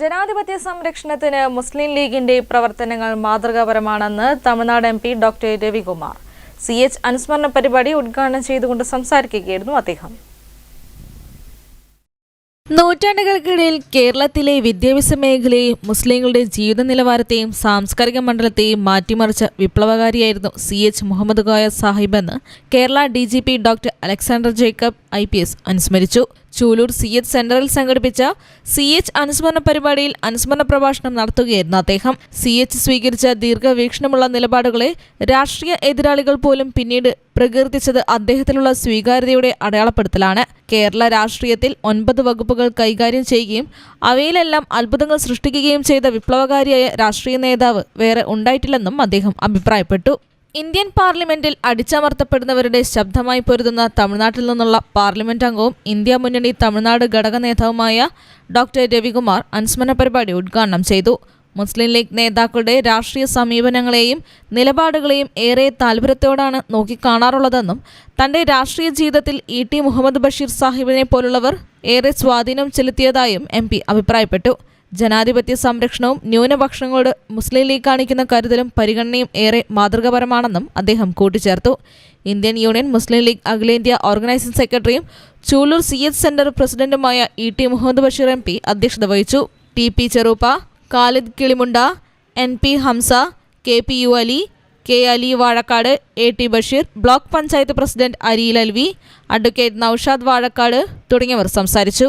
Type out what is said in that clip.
ജനാധിപത്യ സംരക്ഷണത്തിന് മുസ്ലിം ലീഗിന്റെ പ്രവർത്തനങ്ങൾ മാതൃകാപരമാണെന്ന് Tamil Nadu M P doctor Ravikumar. C H അനുസ്മരണ പരിപാടി ഉദ്ഘാടനം ചെയ്തുകൊണ്ട് സംസാരിക്കുകയായിരുന്നു അദ്ദേഹം. നൂറ്റാണ്ടുകൾക്കിടയിൽ കേരളത്തിലെ വിദ്യാഭ്യാസ മേഖലയെയും മുസ്ലിങ്ങളുടെ ജീവിത നിലവാരത്തെയും സാംസ്കാരിക മണ്ഡലത്തെയും മാറ്റിമറിച്ച വിപ്ലവകാരിയായിരുന്നു C H Muhammad Koya സാഹിബെന്ന് Kerala D G P doctor Alexander Jacob I P S അനുസ്മരിച്ചു. ചൂലൂർ സി എച്ച് സെന്ററിൽ സംഘടിപ്പിച്ച സി എച്ച് അനുസ്മരണ പരിപാടിയിൽ അനുസ്മരണ പ്രഭാഷണം നടത്തുകയായിരുന്നു അദ്ദേഹം. സി എച്ച് സ്വീകരിച്ച ദീർഘവീക്ഷണമുള്ള നിലപാടുകളെ രാഷ്ട്രീയ എതിരാളികൾ പോലും പിന്നീട് പ്രകീർത്തിച്ചത് അദ്ദേഹത്തിലുള്ള സ്വീകാര്യതയുടെ അടയാളപ്പെടുത്തലാണ്. കേരള രാഷ്ട്രീയത്തിൽ ഒൻപത് വകുപ്പുകൾ കൈകാര്യം ചെയ്യുകയും അവയിലെല്ലാം അത്ഭുതങ്ങൾ സൃഷ്ടിക്കുകയും ചെയ്ത വിപ്ലവകാരിയായ രാഷ്ട്രീയ നേതാവ് വേറെ ഉണ്ടായിട്ടില്ലെന്നും അദ്ദേഹം അഭിപ്രായപ്പെട്ടു. ഇന്ത്യൻ പാർലമെന്റിൽ അടിച്ചമർത്തപ്പെടുന്നവരുടെ ശബ്ദമായി പൊരുതുന്ന തമിഴ്നാട്ടിൽ നിന്നുള്ള പാർലമെന്റ് അംഗവും ഇന്ത്യ മുന്നണി തമിഴ്നാട് ഘടക നേതാവുമായ ഡോക്ടർ രവികുമാർ അനുസ്മരണ പരിപാടി ഉദ്ഘാടനം ചെയ്തു. മുസ്ലിം ലീഗ് നേതാക്കളുടെ രാഷ്ട്രീയ സമീപനങ്ങളെയും നിലപാടുകളെയും ഏറെ താൽപര്യത്തോടാണ് നോക്കിക്കാണാറുള്ളതെന്നും തന്റെ രാഷ്ട്രീയ ജീവിതത്തിൽ ഇ ടി മുഹമ്മദ് ബഷീർ സാഹിബിനെ പോലുള്ളവർ ഏറെ സ്വാധീനം ചെലുത്തിയതായും എം അഭിപ്രായപ്പെട്ടു. ജനാധിപത്യ സംരക്ഷണവും ന്യൂനപക്ഷങ്ങളോട് മുസ്ലിം ലീഗ് കാണിക്കുന്ന കരുതലും പരിഗണനയും ഏറെ മാതൃകാപരമാണെന്നും അദ്ദേഹം കൂട്ടിച്ചേർത്തു. ഇന്ത്യൻ യൂണിയൻ മുസ്ലിം ലീഗ് അഖിലേന്ത്യാ ഓർഗനൈസിംഗ് സെക്രട്ടറിയും ചൂലൂർ സി എച്ച് സെന്റർ പ്രസിഡന്റുമായ E T Muhammad Basheer M P അധ്യക്ഷത വഹിച്ചു. T P Cheruppa Khalid Kilimunda N P Hamza K P U Ali K Ali Vazhakkad A T Basheer block panchayat president Ariyil Alvi advocate Naushad Vazhakkad തുടങ്ങിയവർ സംസാരിച്ചു.